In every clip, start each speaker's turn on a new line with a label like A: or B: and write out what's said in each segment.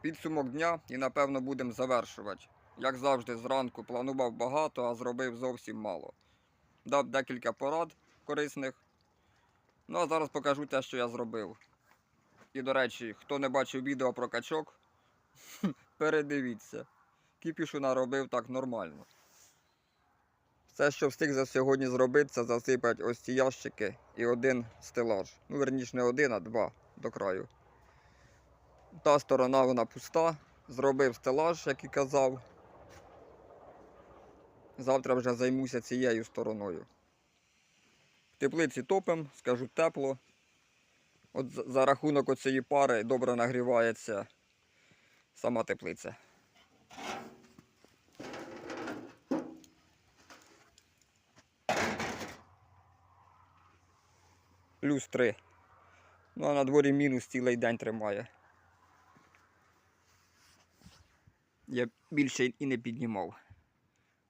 A: Підсумок дня і напевно будемо завершувати. Як завжди, зранку планував багато, а зробив зовсім мало. Дав декілька порад корисних. Ну а зараз покажу те, що я зробив. І до речі, хто не бачив відео про качок, передивіться. Кіпішу наробив так нормально. Все, що встиг за сьогодні зробити, це засипати ось ці ящики і один стелаж. Ну, верніше, не один, а два до краю. Та сторона вона пуста. Зробив стелаж, як і казав. Завтра вже займуся цією стороною. В теплиці топим, скажу тепло. От за- рахунок оцієї пари добре нагрівається сама теплиця. Плюс 3. Ну а на дворі мінус цілий день тримає. Я більше і не піднімав.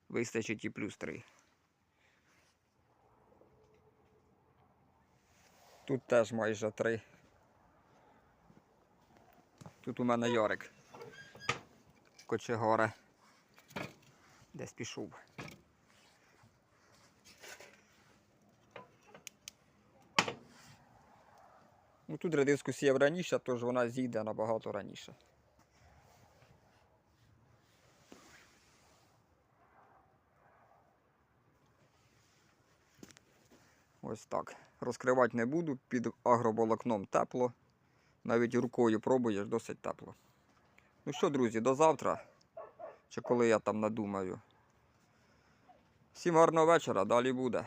A: Вистачить і плюс 3. Тут теж майже 3. Тут у мене Ярик. Кочегора. Десь пішов. Ну тут редиску сіяв раніше, тож вона зійде набагато раніше. Ось так. Розкривати не буду, під агроволокном тепло. Навіть рукою пробуєш, досить тепло. Ну що, друзі, до завтра. Чи коли я там надумаю. Всім гарного вечора, далі буде.